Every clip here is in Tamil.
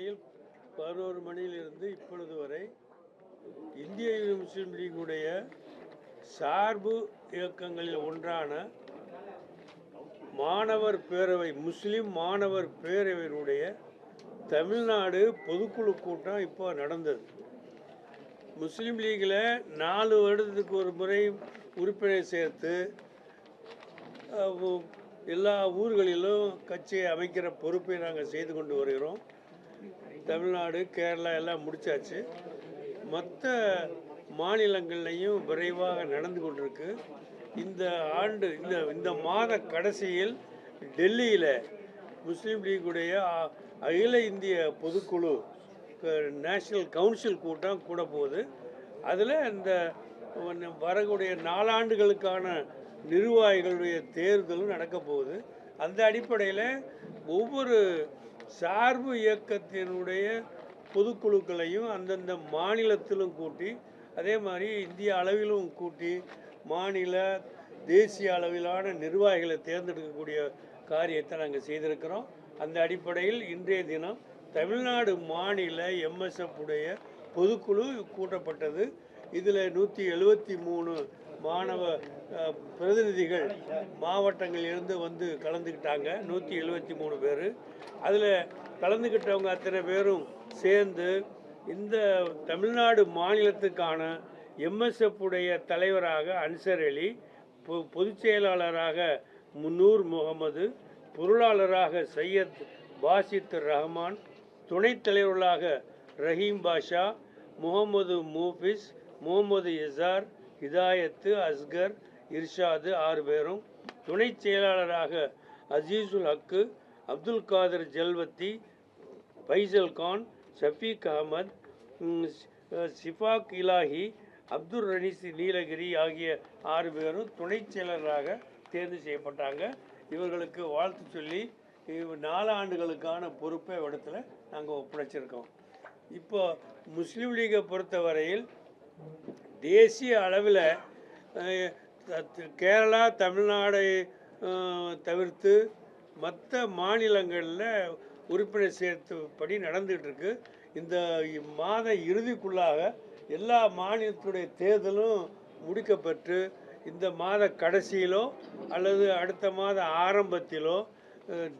காலையில் பதினோரு மணியிலிருந்து இப்பொழுது வரை இந்திய முஸ்லீம் லீகுடைய சார்பு இயக்கங்களில் ஒன்றான மாணவர் பேரவை முஸ்லிம் மாணவர் பேரவையினுடைய தமிழ்நாடு பொதுக்குழு கூட்டம் இப்போ நடந்தது. முஸ்லீம் லீகில் நாலு வருடத்துக்கு ஒரு முறை உறுப்பினரை சேர்த்து எல்லா ஊர்களிலும் கட்சியை அமைக்கிற பொறுப்பை நாங்கள் செய்து கொண்டு வருகிறோம். தமிழ்நாடு கேரளா எல்லாம் முடிச்சாச்சு. மற்ற மாநிலங்கள்லையும் விரைவாக நடந்து கொண்டிருக்கு. இந்த ஆண்டு இந்த இந்த மாத கடைசியில் டெல்லியில் முஸ்லீம் லீக்குடைய அ- அகில இந்திய பொதுக்குழு நேஷனல் கவுன்சில் கூட்டம் கூட போகுது. அதில் இந்த வரக்கூடிய நாலாண்டுகளுக்கான நிர்வாகிகளுடைய தேர்தலும் நடக்க போகுது. அந்த அடிப்படையில் ஒவ்வொரு சார்பு இயக்கத்தினுடைய பொதுக்குழுக்களையும் அந்தந்த மாநிலத்திலும் கூட்டி அதே மாதிரி இந்திய அளவிலும் கூட்டி மாநில தேசிய அளவிலான நிர்வாகிகளை தேர்ந்தெடுக்கக்கூடிய காரியத்தை நாங்கள் செய்திருக்கிறோம். அந்த அடிப்படையில் இன்றைய தினம் தமிழ்நாடு மாநில எம்எஸ்எஃப் உடைய பொதுக்குழு கூட்டப்பட்டது. இதில் நூற்றி எழுபத்தி மூணு மாணவ பிரதிநிதிகள் மாவட்டங்களிலிருந்து வந்து கலந்துக்கிட்டாங்க. நூற்றி எழுபத்தி மூணு பேர். அதில் கலந்துக்கிட்டவங்க அத்தனை பேரும் சேர்ந்து இந்த தமிழ்நாடு மாநிலத்துக்கான எம்எஸ்எஃப் உடைய தலைவராக அன்சர் அலி பொ- பொதுச் செயலாளராக முன்னூர் முகமது பொருளாளராக சையத் பாசித் ரஹ்மான் துணைத் தலைவர்களாக ரஹீம் பாஷா முகமது மூஃபிஸ் முகமது இசார் ஹிதாயத்து அஸ்கர் இர்ஷாது ஆறு பேரும். துணைச் செயலாளராக அசீசுல் ஹக்கு அப்துல் காதர் ஜல்வத்தி ஃபைசல் கான் ஷஃபீக் அகமத் ஷிஃபாக் இலாஹி அப்துல் ரனீஸ் நீலகிரி ஆகிய ஆறு பேரும் துணைச் செயலராக தேர்வு செய்யப்பட்டாங்க. இவர்களுக்கு வாழ்த்து சொல்லி இவ் நாலு ஆண்டுகளுக்கான பொறுப்பை இடத்துல நாங்கள் ஒப்படைச்சிருக்கோம். இப்போ முஸ்லீம் லீகை பொறுத்தவரையில் தேசிய அளவில் கேரளா தமிழ்நாடை தவிர்த்து மற்ற மாநிலங்களில் உறுப்பினர் சேர்த்துப்படி நடந்துகிட்டு இருக்கு. இந்த மாத இறுதிக்குள்ளாக எல்லா மாநிலத்துடைய தேர்தலும் முடிக்கப்பட்டு இந்த மாத கடைசியிலோ அல்லது அடுத்த மாத ஆரம்பத்திலோ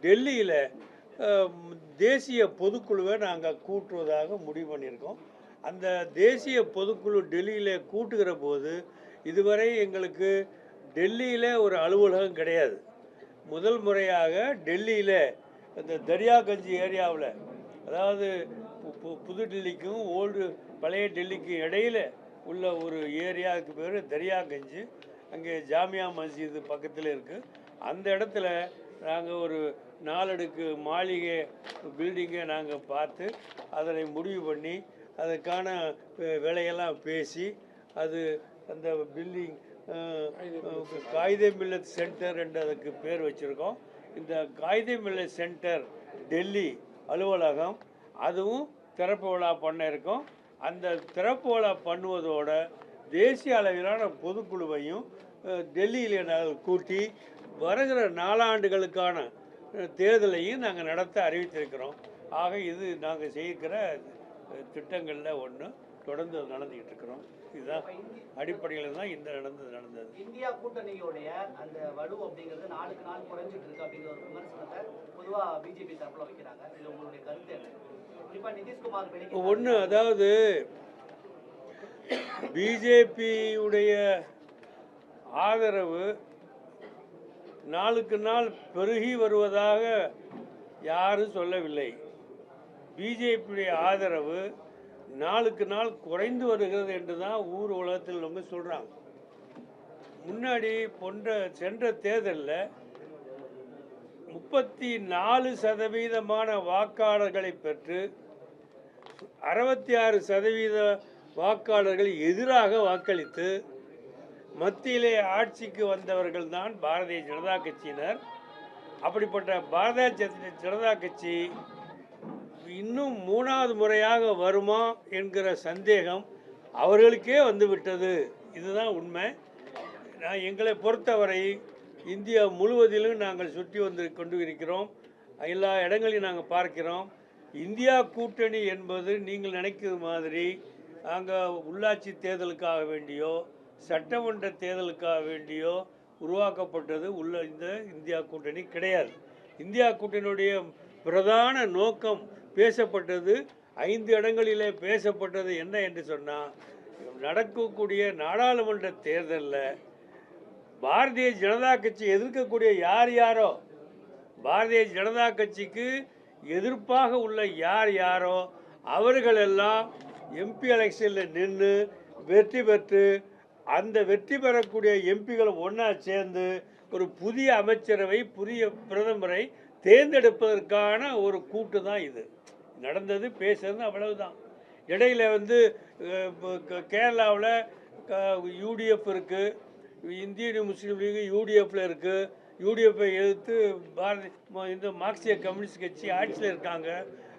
டெல்லியில் தேசிய பொதுக்குழுவை நாங்கள் கூட்டுவதாக முடிவு பண்ணியிருக்கோம். அந்த தேசிய பொதுக்குழு டெல்லியில் கூட்டுகிற போது இதுவரை எங்களுக்கு டெல்லியில் ஒரு அலுவலகம் கிடையாது. முதல் முறையாக டெல்லியில் இந்த தரியாகஞ்சி ஏரியாவில் அதாவது புது டெல்லிக்கும் ஓல்டு பழைய டெல்லிக்கும் இடையில உள்ள ஒரு ஏரியாவுக்கு பேர் தரியாகஞ்சு. அங்கே ஜாமியா மஸ்ஜித் பக்கத்தில் இருக்குது அந்த இடத்துல நாங்கள் ஒரு நாலடுக்கு மாளிகை பில்டிங்கை நாங்கள் பார்த்து அதனை முடிவு பண்ணி அதுக்கான விலையெல்லாம் பேசி அது அந்த பில்லிங் காகித மில்லத் சென்டர் என்று அதுக்கு பேர் வச்சுருக்கோம். இந்த காகித மில்லத் சென்டர் டெல்லி அலுவலகம் அதுவும் திறப்பு விழா பண்ண அந்த திறப்பு விழா பண்ணுவதோட தேசிய அளவிலான பொதுக்குழுவையும் டெல்லியில் நாங்கள் கூட்டி வருகிற நாலாண்டுகளுக்கான தேர்தலையும் நாங்கள் நடத்த அறிவித்திருக்கிறோம். ஆக இது நாங்கள் செய்கிற திட்டங்களில் ஒன்று தொடர்ந்து நடந்துக்கிட்டு இருக்கிறோம். இதுதான் அடிப்படையில் தான் இந்த நடந்தது நடந்தது. இந்தியா கூட்டணியோடைய அந்த வலு அப்படிங்கிறது நாளுக்கு நாள் குறைஞ்சிட்டு இருக்கு அப்படிங்கிற ஒரு விமர்சனத்தை பொதுவா பிஜேபி தரப்புல வைக்கிறாங்க. இதுல உங்களுடைய கருத்து என்ன? குறிப்பா நிதிஷ்குமார் ஒன்று அதாவது பிஜேபியுடைய ஆதரவு நாளுக்கு நாள் பெருகி வருவதாக யாரும் சொல்லவில்லை. பிஜேபியுடைய ஆதரவு நாளுக்கு நாள் குறைந்து வருகிறது என்று தான் ஊர் உலகத்தில் நம்ம சொல்கிறாங்க முன்னாடி போன்ற சென்ற தேர்தலில் முப்பத்தி நாலு சதவீதமான வாக்காளர்களை பெற்று அறுபத்தி ஆறு சதவீத வாக்காளர்கள் எதிராக வாக்களித்து மத்தியிலே ஆட்சிக்கு வந்தவர்கள் தான் பாரதிய ஜனதா கட்சியினர். அப்படிப்பட்ட பாரதிய ஜனதா கட்சி இன்னும் மூணாவது முறையாக வருமா என்கிற சந்தேகம் அவர்களுக்கே வந்துவிட்டது. இதுதான் உண்மை. நான் எங்களை பொறுத்தவரை இந்தியா முழுவதிலும் நாங்கள் சுற்றி வந்து கொண்டு இருக்கிறோம் எல்லா இடங்களையும் நாங்கள் பார்க்கிறோம். இந்தியா கூட்டணி என்பது நீங்கள் நினைக்கிற மாதிரி அங்கே உள்ளாட்சி தேர்தலுக்காக வேண்டியோ சட்டமன்ற தேர்தலுக்காக வேண்டியோ உருவாக்கப்பட்டது உள்ள இந்த இந்தியா கூட்டணி கிடையாது. இந்தியா கூட்டணியுடைய பிரதான நோக்கம் பேசப்பட்டது ஐந்து இடங்களிலே பேசப்பட்டது என்ன என்று சொன்னால் நடக்கக்கூடிய நாடாளுமன்ற தேர்தலில் பாரதிய ஜனதா கட்சி எதிர்க்கக்கூடிய யார் யாரோ பாரதிய ஜனதா கட்சிக்கு எதிர்ப்பாக உள்ள யார் யாரோ அவர்களெல்லாம் எம்பி எலெக்ஷனில் நின்று வெற்றி பெற்று அந்த வெற்றி பெறக்கூடிய எம்பிகளை ஒன்றா சேர்ந்து ஒரு புதிய அமைச்சரவை புதிய பிரதமரை தேர்ந்தெடுப்பதற்கான ஒரு கூட்டு தான் இது. நடந்தது பேசுறது அவ்வளவுதான். இடையில வந்து கேரளாவில் யூடிஎஃப் இருக்குது இந்திய முஸ்லீம் லீக் யூடிஎஃப்ல இருக்குது யூடிஎஃப்பை எதிர்த்து பாரதி ம- இந்த மார்க்சிய கம்யூனிஸ்ட் கட்சி ஆட்சியில் இருக்காங்க.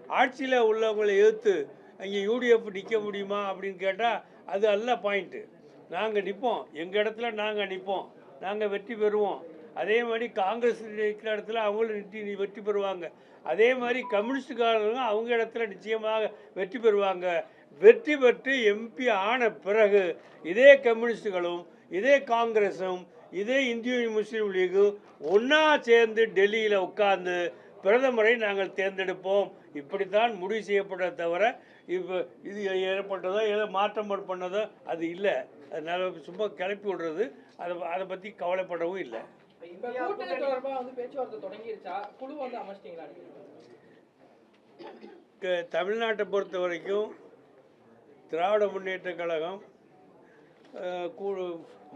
ஆட்சியில் உள்ளவங்களை எதிர்த்து அங்கே யூடிஎஃப் நிற்க முடியுமா அப்படின்னு கேட்டால் அது அல்ல பாயிண்ட்டு நாங்கள் நிற்போம் எங்கள் இடத்துல நாங்கள் நிற்போம் நாங்கள் வெற்றி பெறுவோம். அதே மாதிரி காங்கிரஸ் இருக்கிற இடத்துல அவங்களும் நிறுத்தி வெற்றி பெறுவாங்க. அதே மாதிரி கம்யூனிஸ்டுக்காரர்களும் அவங்க இடத்துல நிச்சயமாக வெற்றி பெறுவாங்க. வெற்றி பெற்று எம்பி ஆன பிறகு இதே கம்யூனிஸ்டுகளும் இதே காங்கிரஸும் இதே இந்திய முஸ்லீம் லீகும் ஒன்றா சேர்ந்து டெல்லியில் உட்கார்ந்து பிரதமரை நாங்கள் தேர்ந்தெடுப்போம். இப்படித்தான் முடிவு செய்யப்பட தவிர இப்போ இது ஏற்பட்டதோ ஏதோ மாற்றம் பண்ணதோ அது இல்லை. அதனால் சும்மா கிளப்பி விடுறது அதை அதை பற்றி கவலைப்படவும் இல்லை. கூட்டணி கூட்டணி. தொடர்பா வந்து பேச்சுவார்த்தை தொடங்கிருச்சா? குழு வந்து அமைச்சிட்டீங்களா தமிழ்நாட்டை பொறுத்த வரைக்கும் திராவிட முன்னேற்ற கழகம்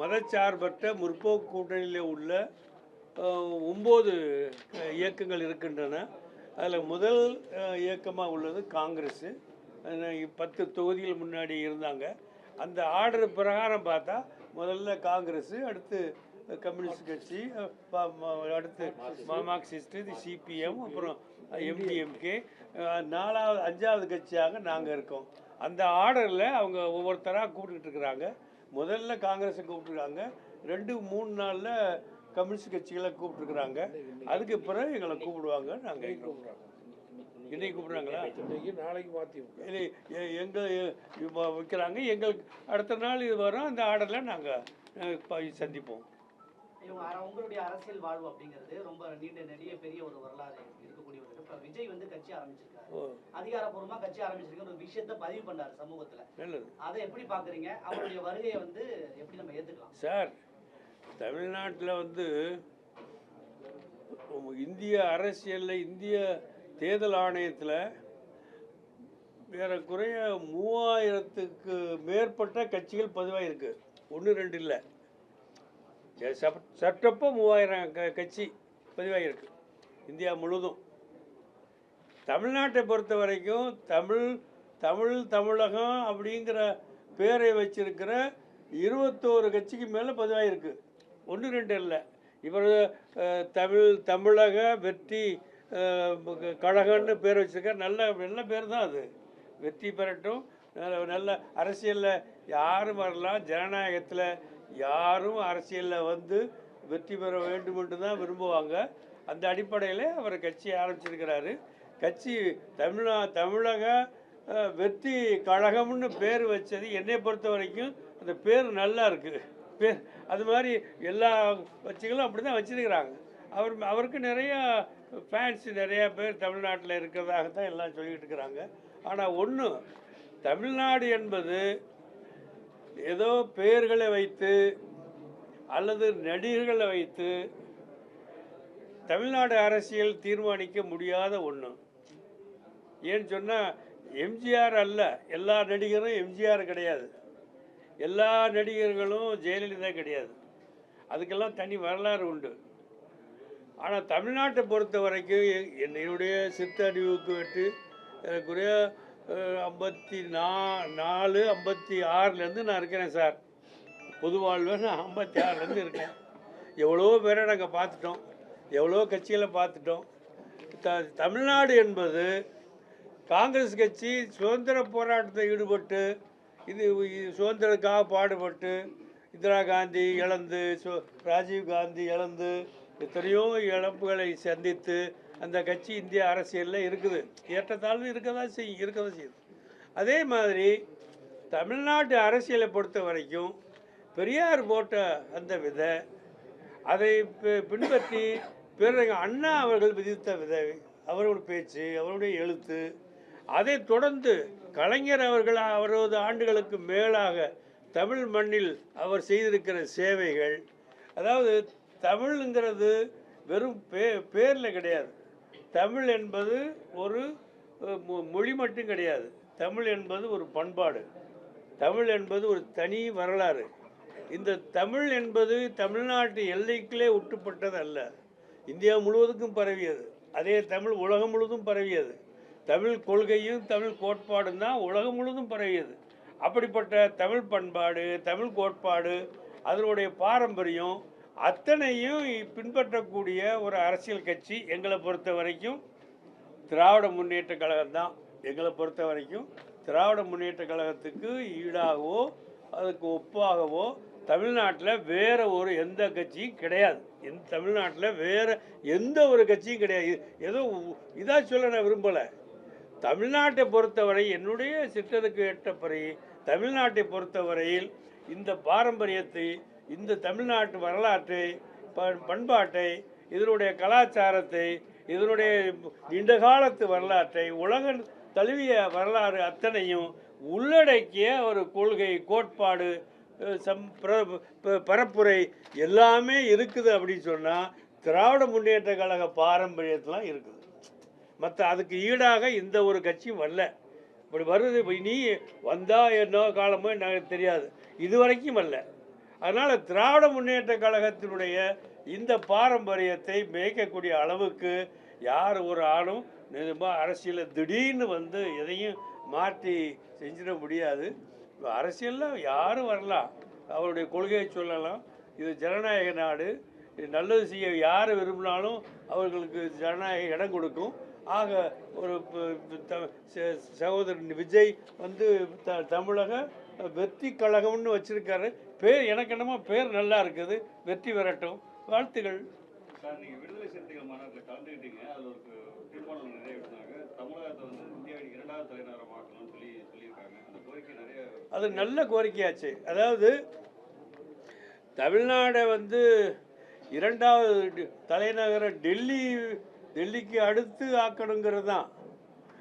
மதச்சார்பற்ற முற்போக்கு கூட்டணியில் உள்ள ஒம்பது இயக்கங்கள் இருக்கின்றன. அதில் முதல் இயக்கமாக உள்ளது காங்கிரஸ். பத்து தொகுதிகள் முன்னாடி இருந்தாங்க. அந்த ஆர்டர் பிரகாரம் பார்த்தா முதல்ல காங்கிரஸ் அடுத்து கம்யூனிஸ்ட் கட்சி அடுத்து மார்க்சிஸ்ட் இது சிபிஎம் அப்புறம் எம்டிஎம்கே நாலாவது அஞ்சாவது கட்சியாக நாங்கள் இருக்கோம். அந்த ஆர்டரில் அவங்க ஒவ்வொருத்தராக கூப்பிட்டுட்டு இருக்கிறாங்க. முதல்ல காங்கிரஸை கூப்பிட்டுருக்காங்க. ரெண்டு மூணு நாளில் கம்யூனிஸ்ட் கட்சிகளை கூப்பிட்டுருக்குறாங்க. அதுக்கு பிறகு எங்களை கூப்பிடுவாங்க நாங்கள் இன்னைக்கு கூப்பிடுறாங்களா? இன்னைக்கு நாளைக்கு மாற்றி இல்லை எ- எங்க எ- இப்ப வைக்கிறாங்க. எங்களுக்கு அடுத்த நாள் இது வரும். அந்த ஆர்டரில் நாங்கள் சந்திப்போம். இவங்க உங்களுடைய அரசியல் வாழ்வு அப்படிங்கிறது ரொம்ப நீண்ட நெடிய பெரிய ஒரு வரலாறு இருக்கக்கூடிய ஒரு. இப்ப விஜய் வந்து கட்சி ஆரம்பிச்சிருக்காரு. அதிகாரப்பூர்வமா கட்சி ஆரம்பிச்சிருக்க ஒரு விஷயத்த பதிவு பண்ணாரு சமூகத்துல. அதை எப்படி பாக்குறீங்க? அவருடைய வருகையை வந்து எப்படி நம்ம ஏத்துக்கலாம்? சார் தமிழ்நாட்டில் வந்து இந்திய அரசியலில் இந்திய தேர்தல் ஆணையத்தில் ஏறக்குறைய மூவாயிரத்துக்கு மேற்பட்ட கட்சிகள் பதிவாயிருக்கு. ஒன்று ரெண்டு இல்லை. சட்டப்போ மூவாயிரம் க கட்சி பதிவாகியிருக்கு இந்தியா முழுதும். தமிழ்நாட்டை பொறுத்த வரைக்கும் தமிழ் தமிழ் தமிழகம் அப்படிங்கிற பேரை வச்சிருக்கிற இருபத்தோரு கட்சிக்கு மேலே பதிவாகியிருக்கு ஒன்று ரெண்டு இல்லை. இவர் தமிழ் தமிழக வெற்றி கழகம்னு பேர் வச்சுருக்கார். நல்ல நல்ல பேர் தான் அது. வெற்றி பெறட்டும். நல்ல நல்ல அரசியலில் யாரும் வரலாம்? ஜனநாயகத்தில் யாரும் அரசியலில் வந்து வெற்றி பெற வேண்டும் என்று தான் விரும்புவாங்க. அந்த அடிப்படையில் அவர் கட்சி ஆரம்பிச்சிருக்கிறாரு. கட்சி தமிழா தமிழக வெற்றி கழகம்னு பேர் வச்சது என்னை பொறுத்த வரைக்கும் அந்த பேர் நல்லா இருக்குது பேர் அது மாதிரி எல்லா கட்சிகளும் அப்படி தான் வச்சிருக்கிறாங்க. அவர் அவருக்கு நிறையா ஃபேன்ஸ் நிறையா பேர் தமிழ்நாட்டில் இருக்கிறதாக தான் எல்லாம் சொல்லிகிட்டு இருக்கிறாங்க. ஆனால் ஒன்று தமிழ்நாடு என்பது ஏதோ பெயர்களை வைத்து அல்லது நடிகர்களை வைத்து தமிழ்நாடு அரசியல் தீர்மானிக்க முடியாத ஒன்று ஏன்னு சொன்னால் எம்ஜிஆர் அல்ல. எல்லா நடிகரும் எம்ஜிஆர் கிடையாது. எல்லா நடிகர்களும் ஜெயலலிதா கிடையாது. அதுக்கெல்லாம் தனி வரலாறு உண்டு. ஆனால் தமிழ்நாட்டை பொறுத்த வரைக்கும் எ- என்னுடைய சித்தறிவுக்கு வெட்டு எனக்குரிய ஐம்பத்தி நா நாலு ஐம்பத்தி ஆறுலேருந்து நான் இருக்கிறேன் சார். பொதுவாழ்வில் நான் ஐம்பத்தி ஆறுலேருந்து இருக்கேன். எவ்வளோ பேரை நாங்கள் பார்த்துட்டோம். எவ்வளோ கட்சிகளை பார்த்துட்டோம். த தமிழ்நாடு என்பது காங்கிரஸ் கட்சி சுதந்திர போராட்டத்தில் ஈடுபட்டு இது இது சுதந்திரத்துக்காக பாடுபட்டு இந்திரா காந்தி இழந்து சு ராஜீவ் காந்தி இழந்து எத்தனையோ இழப்புகளை சந்தித்து அந்த கட்சி இந்திய அரசியலில் இருக்குது. ஏற்றத்தாழ்வு இருக்க தான் செய்யும் இருக்க தான் செய்யுது. அதே மாதிரி தமிழ்நாட்டு அரசியலை பொறுத்த வரைக்கும் பெரியார் போட்ட அந்த விதை அதை பின்பற்றி பிறகு அண்ணா அவர்கள் விதித்த விதை அவருடைய பேச்சு அவருடைய எழுத்து அதை தொடர்ந்து கலைஞர் அவர்கள் அவரது ஆண்டுகளுக்கு மேலாக தமிழ் மண்ணில் அவர் செய்திருக்கிற சேவைகள் அதாவது தமிழ்ங்கிறது வெறும் பே பேரில் கிடையாது. தமிழ் என்பது ஒரு மொ- மொழி மட்டும் கிடையாது. தமிழ் என்பது ஒரு பண்பாடு. தமிழ் என்பது ஒரு தனி வரலாறு. இந்த தமிழ் என்பது தமிழ்நாட்டு எல்லைக்குள்ளே உட்டுப்பட்டது அல்ல இந்தியா முழுவதுக்கும் பரவியது. அதே தமிழ் உலகம் முழுவதும் பரவியது. தமிழ் கொள்கையும் தமிழ் கோட்பாடும் தான் உலகம் முழுவதும் பரவியது. அப்படிப்பட்ட தமிழ் பண்பாடு தமிழ் கோட்பாடு அதனுடைய பாரம்பரியம் அத்தனையும் பின்பற்றக்கூடிய ஒரு அரசியல் கட்சி எங்களை பொறுத்த வரைக்கும் திராவிட முன்னேற்ற கழகம் தான். எங்களை பொறுத்த வரைக்கும் திராவிட முன்னேற்ற கழகத்துக்கு ஈடாகவோ அதுக்கு ஒப்பாகவோ தமிழ்நாட்டில் வேறு ஒரு எந்த கட்சியும் கிடையாது. எந்த தமிழ்நாட்டில் வேறு எந்த ஒரு கட்சியும் கிடையாது. ஏதோ இதாக சொல்ல நான் விரும்பலை. தமிழ்நாட்டை பொறுத்தவரை என்னுடைய சிற்றதுக்கு எட்டப்பறை தமிழ்நாட்டை பொறுத்தவரையில் இந்த பாரம்பரியத்தை இந்த தமிழ்நாட்டு வரலாற்றை ப- பண்பாட்டை இதனுடைய கலாச்சாரத்தை இதனுடைய நீண்ட காலத்து வரலாற்றை உலக தழுவிய வரலாறு அத்தனையும் உள்ளடக்கிய ஒரு கொள்கை கோட்பாடு சம் பிர- ப- பரப்புரை எல்லாமே இருக்குது அப்படின்னு சொன்னால் திராவிட முன்னேற்ற கழக பாரம்பரியத்தெலாம் இருக்குது. மற்ற அதுக்கு ஈடாக இந்த ஒரு கட்சியும் வரல. இப்படி வருது நீ வந்தால் என்ன காலமோ எனக்கு தெரியாது. இது வரைக்கும் வரல. அதனால் திராவிட முன்னேற்ற கழகத்தினுடைய இந்த பாரம்பரியத்தை மேய்க்கக்கூடிய அளவுக்கு யார் ஒரு ஆளும் நிஜமாக அரசியலில் திடீர்னு வந்து எதையும் மாற்றி செஞ்சிட முடியாது. இப்போ அரசியலில் யாரும் வரலாம்? அவருடைய கொள்கையை சொல்லலாம். இது ஜனநாயக நாடு. நல்லது செய்ய யார் விரும்பினாலும் அவர்களுக்கு ஜனநாயக இடம் கொடுக்கும். ஆக ஒரு த- ச- சகோதரன் விஜய் வந்து த தமிழக வெற்றி கழகம்னு வச்சிருக்காரு. பேர் எனக்கு என்னமோ பேர் நல்லா இருக்குது. வெற்றி பெறட்டும் வாழ்த்துகள். சார் நீங்க விடுதலை சிறுத்தைகள் மாநாட்டில் கலந்துக்கிட்டீங்க அதுல ஒரு தீர்மானம் நிறைவேற்றினாங்க தமிழகத்தை வந்து இந்தியாவின் இரண்டாவது தலைநகரமாக்கணும்னு சொல்லி சொல்லியிருக்காங்க. அந்த கோரிக்கை நிறைய அது நல்ல கோரிக்கையாச்சு. அதாவது தமிழ்நாடை வந்து இரண்டாவது டி- தலைநகர டெல்லி டெல்லிக்கு அடுத்து ஆக்கணுங்கிறது தான்.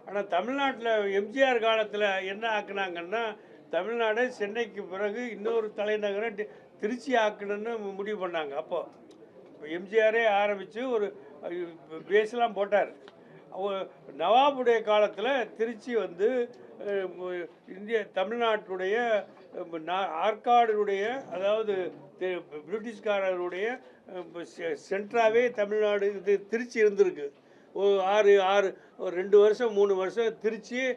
ஆனால் தமிழ்நாட்டில் எம்ஜிஆர் காலத்தில் என்ன ஆக்குனாங்கன்னா தமிழ்நாடை சென்னைக்கு பிறகு இன்னொரு தலைநகரை திருச்சி ஆக்கணும்னு முடிவு பண்ணாங்க. அப்போது எம்ஜிஆரே ஆரம்பித்து ஒரு பேஸ்லாம் போட்டார். அவ- நவாபுடைய காலத்தில் திருச்சி வந்து இந்திய தமிழ்நாட்டுடைய நா- ஆற்காடுடைய அதாவது பிரிட்டிஷ்காரருடைய சென்ட்ராவே தமிழ்நாடு இது திருச்சி இருந்திருக்கு. ஒரு ஆறு ஆறு ஒரு ரெண்டு வருஷம் மூணு வருஷம் திருச்சி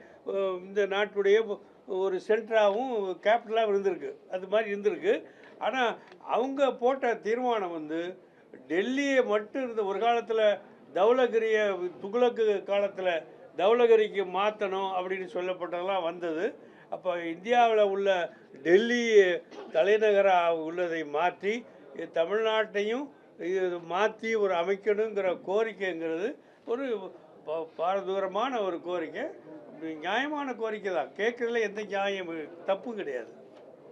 இந்த நாட்டுடைய ஒரு சென்டராகவும் கேபிட்டலாகவும் இருந்திருக்கு. அது மாதிரி இருந்திருக்கு. ஆனால் அவங்க போட்ட தீர்மானம் வந்து டெல்லியை மட்டும் இருந்த ஒரு காலத்தில் தௌலகிரியை துகுலக்கு காலத்தில் தௌலகிரிக்கு மாற்றணும் அப்படின்னு சொல்லப்பட்டதெல்லாம் வந்தது. அப்போ இந்தியாவில் உள்ள டெல்லி தலைநகராக உள்ளதை மாற்றி தமிழ்நாட்டையும் இது மாற்றி ஒரு அமைக்கணுங்கிற கோரிக்கைங்கிறது ஒரு ப- பாரதூரமான ஒரு கோரிக்கை. நியாயமான கோரிக்கை தான். கேட்குறதுல எந்த நியாயம் தப்பும் கிடையாது.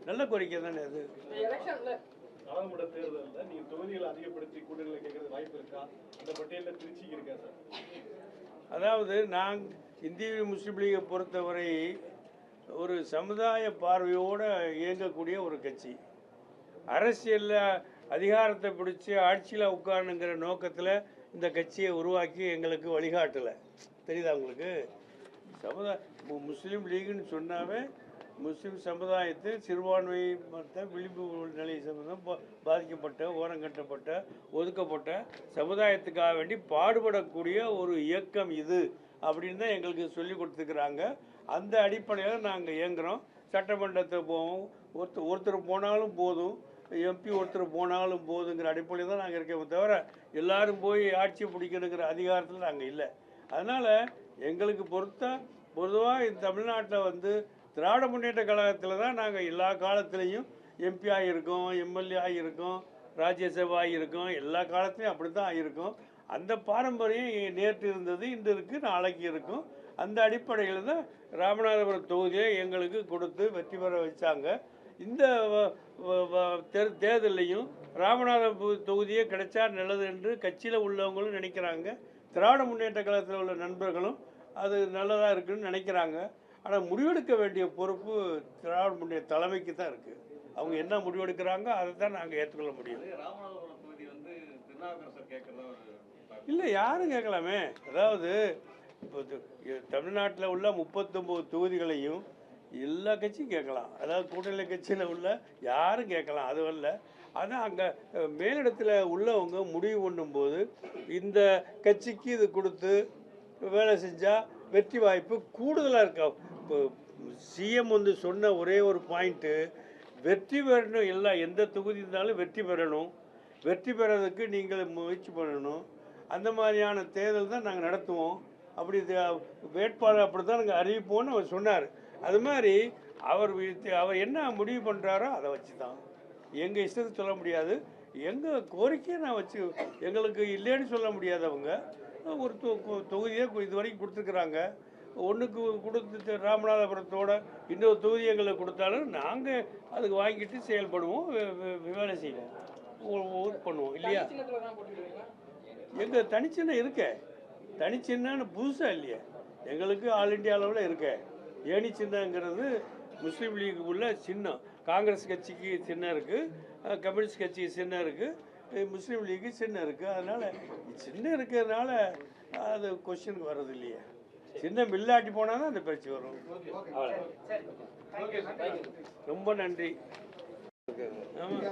நல்ல கோரிக்கை தானே அது. எலெக்ஷன்ல நாடாளுமன்ற தேர்தலில் நீங்க தொகுதிகளை அதிகப்படுத்தி கேட்கறது வாய்ப்பு இருக்கா? அந்த பட்டியலில் திருச்சிக்கு இருக்கா சார்? அதாவது நான் இந்திய முஸ்லீம் லீகை பொறுத்தவரை ஒரு சமுதாய பார்வையோடு இயங்கக்கூடிய ஒரு கட்சி. அரசியலில் அதிகாரத்தை பிடிச்சி ஆட்சியில் உட்காரணுங்கிற நோக்கத்தில் இந்த கட்சியை உருவாக்கி எங்களுக்கு வழிகாட்டலை. தெரியுதா உங்களுக்கு? சமுதாய முஸ்லீம் லீக்னு சொன்னாவே முஸ்லீம் சமுதாயத்தை சிறுபான்மை மற்ற விளிம்பு நிலை சம்பந்தம் பா- பாதிக்கப்பட்ட ஓரங்கட்டப்பட்ட ஒதுக்கப்பட்ட சமுதாயத்துக்காக வேண்டி பாடுபடக்கூடிய ஒரு இயக்கம் இது அப்படின்னு தான் எங்களுக்கு சொல்லி கொடுத்துருக்குறாங்க. அந்த அடிப்படையில் நாங்கள் இயங்குகிறோம் சட்டமன்றத்தை போவோம். ஒருத்தர் ஒருத்தர் போனாலும் போதும். எம்பி ஒருத்தர் போனாலும் போதுங்கிற அடிப்படையில் தான் நாங்கள் இருக்கோம் தவிர எல்லாரும் போய் ஆட்சி பிடிக்கணுங்கிற அதிகாரத்தில் நாங்கள் இல்லை. அதனால் எங்களுக்கு பொறுத்த பொதுவாக இந்த தமிழ்நாட்டில் வந்து திராவிட முன்னேற்ற கழகத்தில் தான் நாங்கள் எல்லா காலத்துலேயும் எம்பி ஆகியிருக்கோம் எம்எல்ஏ ஆகியிருக்கோம் ராஜ்யசபா ஆகியிருக்கோம் எல்லா காலத்துலேயும் அப்படி தான் ஆகியிருக்கோம் அந்த பாரம்பரியம் நேற்று இருந்தது இன்று இருக்குது நாளைக்கு இருக்கும். அந்த அடிப்படையில் தான் ராமநாதபுரம் தொகுதியை எங்களுக்கு கொடுத்து வெற்றி பெற வச்சாங்க. இந்த வ- தேர் தேர்தலையும் ராமநாதபுரம் தொகுதியே கிடைச்சா நல்லது என்று கட்சியில் உள்ளவங்களும் நினைக்கிறாங்க. திராவிட முன்னேற்ற கழகத்தில் உள்ள நண்பர்களும் அது நல்லதாக இருக்குன்னு நினைக்கிறாங்க. ஆனால் முடிவெடுக்க வேண்டிய பொறுப்பு திராவிட முன்னேற்ற தலைமைக்கு தான் இருக்குது அவங்க என்ன முடிவெடுக்கிறாங்க அதை தான் நாங்கள் ஏற்றுக்கொள்ள முடியும். இல்லை யாரும் கேட்கலாமே. அதாவது இப்போ தமிழ்நாட்டில் உள்ள முப்பத்தொம்போது தொகுதிகளையும் எல்லா கட்சியும் கேட்கலாம். அதாவது கூட்டணி கட்சியில் உள்ள யாரும் கேட்கலாம். அது வரல. ஆனால் அங்கே மேலிடத்தில் உள்ளவங்க முடிவு பண்ணும்போது இந்த கட்சிக்கு இது கொடுத்து வேலை செஞ்சால் வெற்றி வாய்ப்பு கூடுதலாக இருக்கா? இப்போ சிஎம் வந்து சொன்ன ஒரே ஒரு பாயிண்ட்டு வெற்றி பெறணும் எல்லாம் எந்த தொகுதி இருந்தாலும் வெற்றி பெறணும். வெற்றி பெறதுக்கு நீங்கள் முயற்சி பண்ணணும். அந்த மாதிரியான தேர்தல் தான் நாங்கள் நடத்துவோம். அப்படி வேட்பாளர் அப்படி தான் நாங்கள் அறிவிப்போம்னு அவர் சொன்னார். அது மாதிரி அவர் வி- அவர் என்ன முடிவு பண்ணுறாரோ அதை வச்சு தான் எங்கள் இஷ்டத்துக்கு சொல்ல முடியாது. எங்கள் கோரிக்கையை நான் வச்சு எங்களுக்கு இல்லைன்னு சொல்ல முடியாதவங்க ஒரு தொ- தொ- தொகுதியை இது வரைக்கும் கொடுத்துருக்குறாங்க. ஒன்றுக்கு கொடுத்து ராமநாதபுரத்தோட இன்னொரு தொகுதி எங்களுக்கு கொடுத்தாலும் நாங்கள் அதுக்கு வாங்கிட்டு செயல்படுவோம் வேலை செய்வோம். ஒர்க் பண்ணுவோம் இல்லையா? தனி எங்கள் தனிச்சின்னம் இருக்க. தனிச்சின்னு புதுசாக இல்லையே. எங்களுக்கு ஆல் இண்டியா அளவில் இருக்கே. ஏணி சின்னங்கிறது முஸ்லீம் லீக் உள்ள சின்னம். காங்கிரஸ் கட்சிக்கு சின்னம் இருக்குது கம்யூனிஸ்ட் கட்சிக்கு சின்னம் இருக்குது முஸ்லீம் லீக்கு சின்னம் இருக்குது அதனால் சின்னம் இருக்கிறதுனால அது கொஸ்டினுக்கு வர்றது இல்லையே. சின்னம் இல்லாட்டி போனால் தான் அந்த பேச்சு வரும். ரொம்ப நன்றி. ஆமாம்